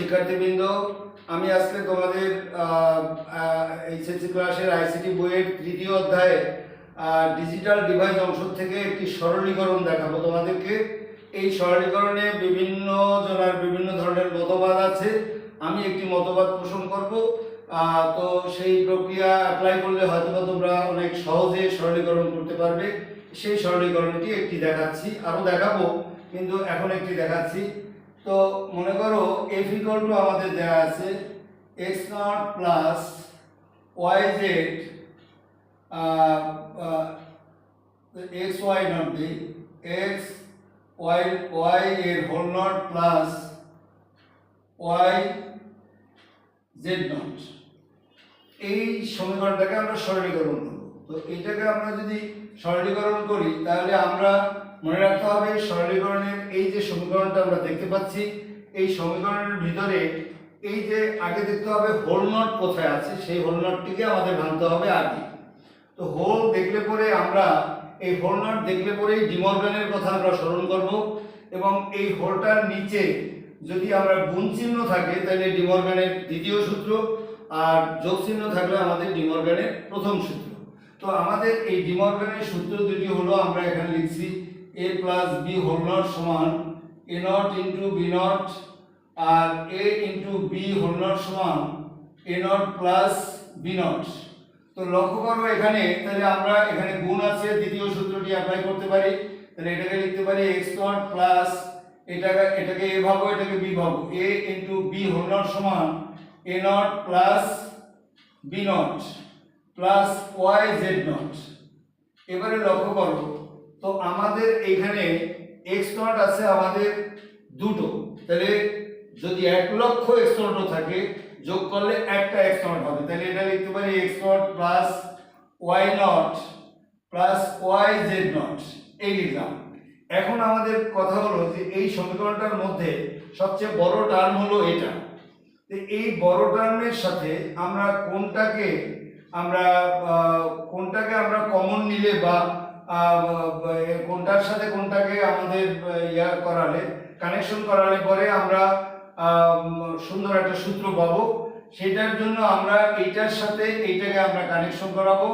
শিক্ষার্থীবৃন্দ, আমি আজকে তোমাদের এইচএসসি ক্লাসের আইসিটি বইয়ের তৃতীয় অধ্যায়ে ডিজিটাল ডিভাইস অংশ থেকে একটি সরলীকরণ দেখাবো তোমাদেরকে। এই সরলীকরণে বিভিন্ন জনার বিভিন্ন ধরনের মতবাদ আছে। আমি একটি মতবাদ পোষণ করব। তো সেই প্রক্রিয়া অ্যাপ্লাই করলে হয়তো তোমরা অনেক সহজে সরলীকরণ করতে পারবে। সেই সরলীকরণটি একটি দেখাচ্ছি। আরও দেখাবো, কিন্তু এখন একটি দেখাচ্ছি। তো মনে করো এফ ইকুয়াল টু আমাদের দেওয়া আছে x naught plus y z x y naught দিই এক্স ওয়াই ওয়াই এর whole naught plus y z naught এই সমীকরণটাকে আমরা সরলীকরণ করব। তো এটাকে আমরা যদি সরলীকরণ করি, তাহলে আমরা মনে রাখতে হবে, সরলীকরণের এই যে সমীকরণটা আমরা দেখতে পাচ্ছি, এই সমীকরণের ভিতরে এই যে আগে দেখতে হবে হোল নট কোথায় আছে, সেই হোল নটটিকে আমাদের ভাঙতে হবে আগে। তো হোল দেখলে পরে আমরা, এই হোল নট দেখলে পরেই ডিমর্গানের কথা আমরা স্মরণ করব এবং এই হোলটার নিচে যদি আমরা গুণ চিহ্ন থাকে, তাহলে ডিমর্গানের দ্বিতীয় সূত্র আর যোগ চিহ্ন থাকলে আমাদের ডিমর্গানের প্রথম সূত্র। তো আমাদের এই ডিমর্গানের সূত্র দুটি হলো, আমরা এখানে লিখছি a plus b whole naught সমান a naught into b naught R a into b whole naught সমান a naught plus b naught তো লক্ষ্য করব এখানে, তাহলে আমরা এখানে গুণ আছে, দ্বিতীয় সূত্রটি অ্যাপ্লাই করতে পারি। তাহলে এটাকে লিখতে পারি এক্স নট প্লাস এটাকে এটাকে এ ভাবো এটাকে বি ভাবো a into b whole naught সমান a naught plus b naught plus y z naught এবারে লক্ষ্য করো তো আমাদের এখানে এক্স নট আছে আমাদের দুটো। তাহলে যদি এক লক্ষ এক্স নটও থাকে, যোগ করলে একটা এক্স নট হবে। তাহলে এটা লিখতে পারি x naught plus y naught plus y z naught এই লিখলাম। এখন আমাদের কথা হলো যে এই সমীকরণটার মধ্যে সবচেয়ে বড় টার্ম হলো এটা। এই বড় টার্মের সাথে আমরা কোনটাকে আমরা কোনটাকে আমরা কমন নিলে বা কোনটার সাথে কোনটাকে আমাদের ইয়া করালে কানেকশন করালে পরে আমরা সুন্দর একটা সূত্র পাবো। সেটার জন্য আমরা এইটার সাথে এইটাকে আমরা কানেকশন করাবো।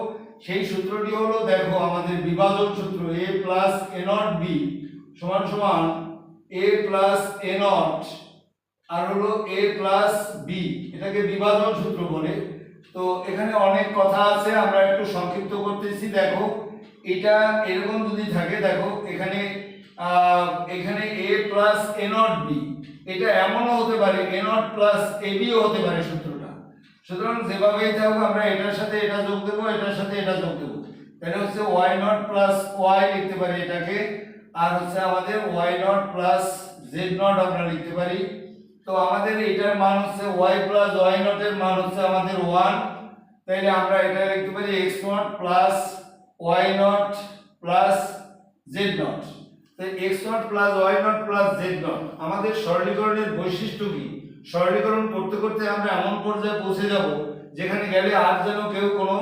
সেই সূত্রটি হলো, দেখো, আমাদের বিভাজন সূত্র a plus a naught b সমান সমান এ প্লাস এ নট আর হলো এ প্লাস বি এটাকে বিভাজন সূত্র বলে। তো এখানে অনেক কথা আছে, আমরা একটু সংক্ষিপ্ত করতেছি। দেখো এটা এরকম যদি থাকে, দেখো, এখানে এখানে a plus a naught b এটা এমনও হতে পারে এ নট প্লাস এ বিও হতে পারে সূত্রটা। সুতরাং যেভাবেই থাকুক, আমরা এটার সাথে এটা যোগ দেবো, এটার সাথে এটা যোগ দেবো। তাহলে হচ্ছে ওয়াই নট প্লাস ওয়াই লিখতে পারি এটাকে, আর হচ্ছে আমাদের y naught plus z naught আমরা লিখতে পারি। তো আমাদের এটার মান হচ্ছে ওয়াই প্লাস ওয়াই নটের মান হচ্ছে আমাদের ওয়ান তাইলে আমরা এটা লিখতে পারি x naught plus y naught plus z naught তাই x naught plus y naught plus z naught আমাদের সরলীকরণের বৈশিষ্ট্য কি? সরলীকরণ করতে করতে আমরা এমন পর্যায়ে পৌঁছে যাব, যেখানে গেলে আর যেন কেউ কোনো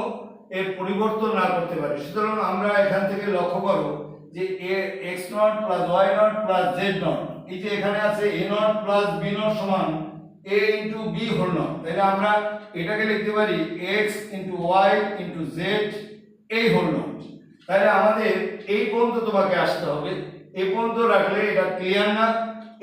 এর পরিবর্তন না করতে পারে। সুতরাং আমরা এখান থেকে লক্ষ্য করো যে a x naught plus y naught plus z naught এই যে এখানে আছে a naught plus b naught সমান a into b whole naught তাহলে আমরা এটাকে লিখতে পারি x into y into z এই হোল তাহলে আমাদের এই পর্যন্ত তোমাকে আসতে হবে। এই পর্যন্ত রাখলে এটা ক্লিয়ার না?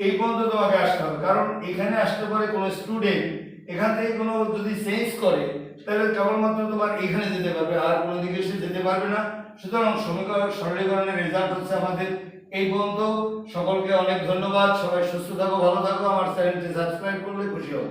এই পর্যন্ত তোমাকে আসতে হবে। কারণ এখানে আসতে পারে কোনো স্টুডেন্ট এখান থেকে কোনো যদি চেঞ্জ করে, তাহলে কেবলমাত্র তোমার এখানে যেতে পারবে, আর কোনো দিকে সে যেতে পারবে না। সুতরাং সমীকরণ, সরলীকরণের রেজাল্ট হচ্ছে আমাদের এই পর্যন্ত। সকলকে অনেক ধন্যবাদ। সবাই সুস্থ থাকো, ভালো থাকো। আমার চ্যানেলটি সাবস্ক্রাইব করলে খুশি হব